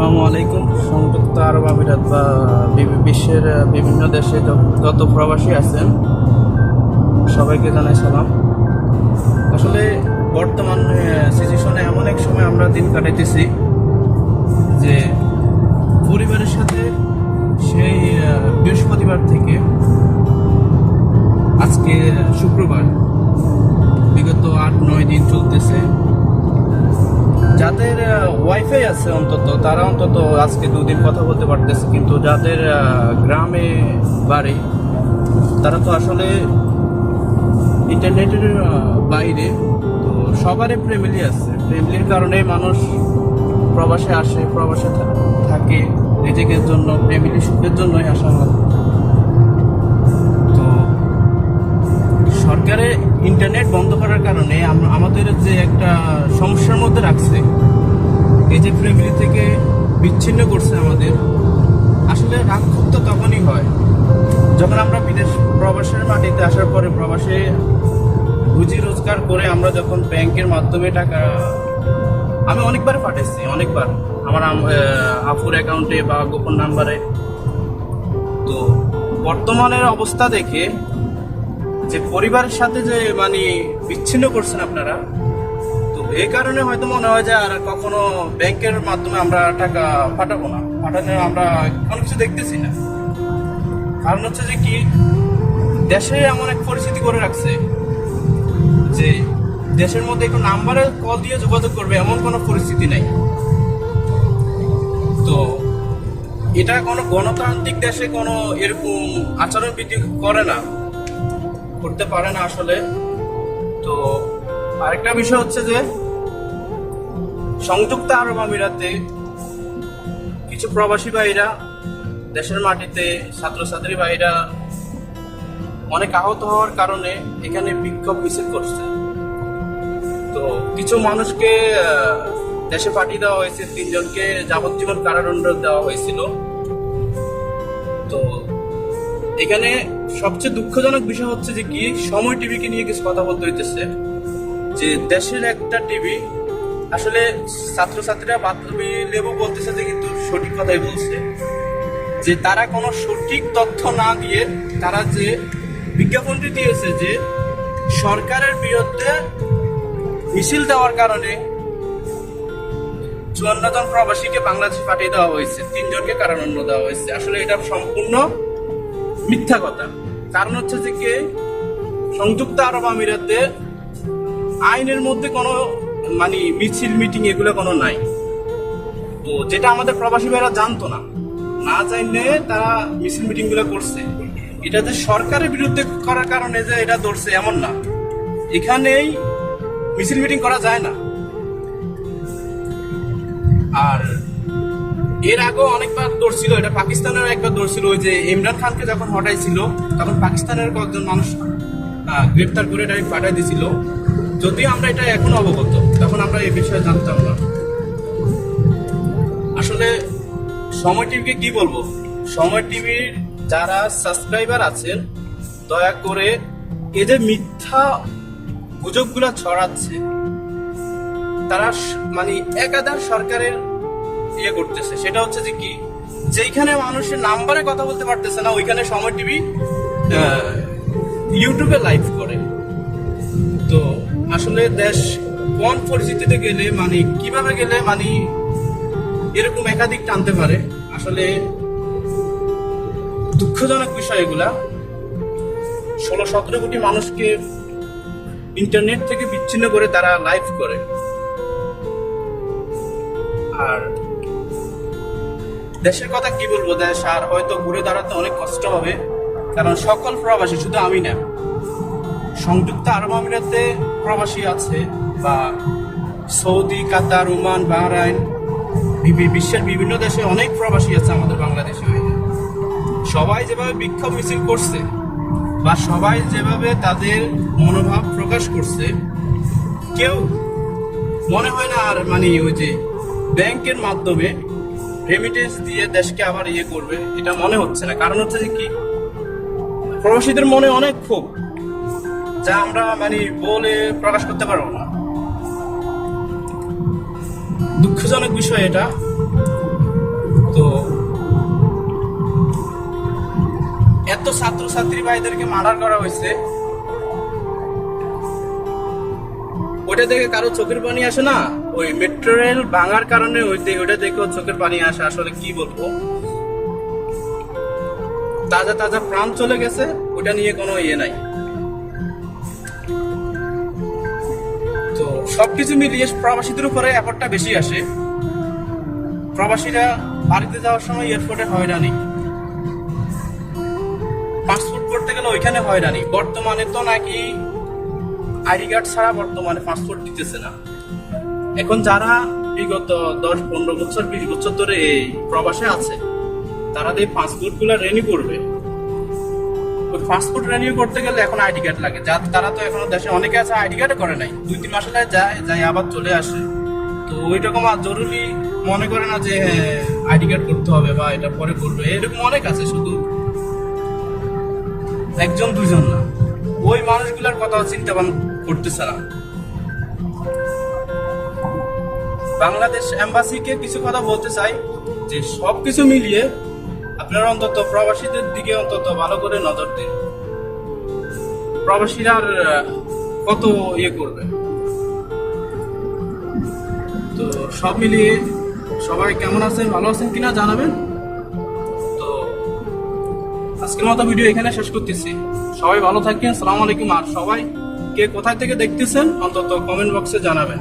আসসালামু আলাইকুম। সংযুক্ত আরব আমিরাত বা বিশ্বের বিভিন্ন দেশে যত প্রবাসী আছেন, সবাইকে জানাই সালাম। আসলে বর্তমান সিচুয়েশনে এমন এক সময় আমরা দিন কাটাইতেছি যে পরিবারের সাথে সেই বৃহস্পতিবার থেকে আজকে শুক্রবার ওয়াইফাই আছে অন্তত। তারা অন্তত আজকে দুদিন কথা বলতে পারতেছে, কিন্তু যাদের গ্রামে বাড়ি, তারা তো আসলে ইন্টারনেটের বাইরে। তো সবারই ফ্যামিলি আছে। ফ্যামিলির কারণে মানুষ প্রবাসে আসে, প্রবাসে থাকে। নিজেদের জন্য ফ্যামিলি সুখের জন্যই আসা হয়। তো সরকারে ইন্টারনেট বন্ধ করার কারণে আমাদের যে একটা সমস্যার মধ্যে রাখছে এই যে ফ্যামিলি থেকে বিচ্ছিন্ন করছে আমাদের। আসলে রাগ ক্ষোভ তো তখনই হয়, যখন আমরা বিদেশ প্রবাসের মাটিতে আসার পরে প্রবাসে রুজি রোজগার করে আমরা যখন ব্যাংকের মাধ্যমে টাকা, আমি অনেকবার পাঠাইছি, অনেকবার। আমার আপুর অ্যাকাউন্টে বা গোপন নাম্বারে। তো বর্তমানের অবস্থা দেখে যে পরিবারের সাথে যে মানে বিচ্ছিন্ন করছেন আপনারা এই কারণে হয়তো মনে হয় যে আর কখনো ব্যাংকের মাধ্যমে আমরা টাকা পাঠাবো না। পাঠানো আমরা কোনো কিছু দেখতেছি না। কারণ হচ্ছে যে কি, দেশে এমন এক পরিস্থিতি করে রাখছে যে দেশের মধ্যে একটু নাম্বারে কল দিয়ে যোগাযোগ করবে এমন কোনো পরিস্থিতি নেই। তো এটা কোনো গণতান্ত্রিক দেশে কোনো এরকম আচরণ বিধি করে না, করতে পারে না আসলে। তো আরেকটা বিষয় হচ্ছে যে, সংযুক্ত আরব আমিরাতে কিছু প্রবাসী ভাইরা দেশের মাটিতে, ছাত্রছাত্রী ভাইরা অনেক আহত হওয়ার কারণে এখানে বিক্ষোভ মিছিল করছে। তো কিছু মানুষকে দেশে পাঠিয়ে দেওয়া হয়েছে, তিনজনকে যাবজ্জীবন কারাদণ্ড দেওয়া হয়েছিল। তো এখানে সবচেয়ে দুঃখজনক বিষয় হচ্ছে যে কি, সময় টিভিকে নিয়ে কিছু কথা বলতে হইতেছে। যে দেশের একটা টিভি আসলে ছাত্রছাত্রীরা বাতবি লেবু বলতেছে যে কিন্তু সঠিক কথাই বলছে। যে তারা কোনো সঠিক তথ্য না দিয়ে তারা যে বিজ্ঞাপনটি দিয়েছে যে সরকারের বিরুদ্ধে মিছিল দেওয়ার কারণে চুয়ান্ন জন প্রবাসীকে বাংলাদেশে পাঠিয়ে দেওয়া হয়েছে, তিনজনকে কারাদণ্ড দেওয়া হয়েছে। আসলে এটা সম্পূর্ণ মিথ্যা কথা। কারণ হচ্ছে যে কি? সংযুক্ত আরব আমিরাতে আইনের মধ্যে কোনো মানে মিছিল, মিটিং এগুলো কোনো নাই। তো যেটা আমাদের প্রবাসী ভাইরা জানতো না না জানলে তারা মিছিল মিটিংগুলো করছে। এটা যে সরকারের বিরুদ্ধে করার কারণে যে এটা ধরছে, এমন না। এখানেই মিছিল, মিটিং করা যায় না। আর এর আগেও অনেকবার দৌড়ছিল এটা পাকিস্তানের একবার দৌড়ছিল ওই যে ইমরান খানকে যখন হটাইছিল, তখন পাকিস্তানের কয়েকজন মানুষ গ্রেপ্তার করে এটা পাঠাই দিছিল। যদিও আমরা এটা এখন অবগত, তখন আমরা এই বিষয়ে জানতাম না। আসলে, সময় টিভিকে কি বলব? সময় টিভির যারা সাবস্ক্রাইবার আছেন, দয়া করে এই যে মিথ্যা গুজবগুলা ছড়াচ্ছে, তারা মানে একাধার সরকারের ইয়ে করতেছে। সেটা হচ্ছে যে কি? যেইখানে মানুষের নাম্বারে কথা বলতে পারতেছে না, ওইখানে সময় টিভি ইউটিউবে লাইভ আসলে দেশ কোন পরিস্থিতিতে গেলে মানে কীভাবে গেলে মানে এরকম একাধিক টানতে পারে। আসলে দুঃখজনক বিষয় এগুলা। ষোলো, সতেরো কোটি মানুষকে ইন্টারনেট থেকে বিচ্ছিন্ন করে তারা লাইভ করে। আর দেশের কথা কি বলব? দেশ আর হয়তো ঘুরে দাঁড়াতে অনেক কষ্ট হবে, কারণ সকল প্রবাসী, শুধু আমি না সংযুক্ত আরব আমিরাতে প্রবাসী আছে বা সৌদি, কাতার, ওমান, বাহরাইন বিশ্বের বিভিন্ন দেশে অনেক প্রবাসী আছে আমাদের বাংলাদেশে সবাই যেভাবে বিক্ষোভ মিছিল করছে বা সবাই যেভাবে তাদের মনোভাব প্রকাশ করছে, কেউ মনে হয় না আর মানে ওই যে ব্যাংকের মাধ্যমে রেমিটেন্স দিয়ে দেশকে আবার ইয়ে করবে, এটা মনে হচ্ছে না। কারণ হচ্ছে যে কি? প্রবাসীদের মনে অনেক ক্ষোভ। যা আমরা মানে বলে প্রকাশ করতে পারব না। দুঃখজনক বিষয় এটা। তো এত ছাত্রছাত্রী ভাইদেরকে মার্ডার করা হয়েছে। ওটা দেখে কারও চোখের পানি আসে না? ওই মেট্রো রেল ভাঙার কারণে ওই ওটা দেখে চোখের পানি আসে, আসলে কি বলব? তাজা তাজা প্রাণ চলে গেছে ওটা নিয়ে কোনো ইয়ে নাই। সবকিছু মিলিয়ে প্রবাসীদের উপরে এফর্টটা বেশি আসে। প্রবাসীরা বাড়িতে যাওয়ার সময় এয়ারপোর্টে হয়রানি। পাসপোর্ট করতে গেলে ওইখানে হয়রানি। বর্তমানে তো নাকি আইডি কার্ড ছাড়া বর্তমানে পাসপোর্ট দিতেছে না। এখন যারা বিগত দশ, পনেরো বছর, বিশ বছর ধরে এই প্রবাসে আছে, তারা এই পাসপোর্টগুলো রেনিউ করবে। পাসপোর্ট রেনিউ করতে গেলে এখন আইডি কার্ড লাগে। যা তারা তো এখনও দেশে অনেকে আছে আইডি কার্ড করে নাই। দুই, তিন মাসে যায় যায় আবার চলে আসে। তো ওই রকম আর জরুরি মনে করে না যে আইডি কার্ড করতে হবে বা এটা পরে করবে। এরকম অনেক আছে শুধু। একজন দুজন না। ওই মানুষগুলোর কথা চিন্তা ভাবনা করতেছে না। বাংলাদেশ এম্বাসিকে কিছু কথা বলতে চাই, যে সবকিছু মিলিয়ে আপনারা অন্তত প্রবাসীদের দিকে অন্তত ভালো করে নজর দিন। প্রবাসীরা আর কত ইয়ে করবে? তো সব মিলিয়ে সবাই কেমন আছেন, ভালো আছেন কিনা জানাবেন? তো আজকের মতো ভিডিও এখানে শেষ করতেছি। সবাই ভালো থাকেন, সালাম আলাইকুম। আর সবাই কে কোথায় থেকে দেখতেছেন, অন্তত কমেন্ট বক্সে জানাবেন।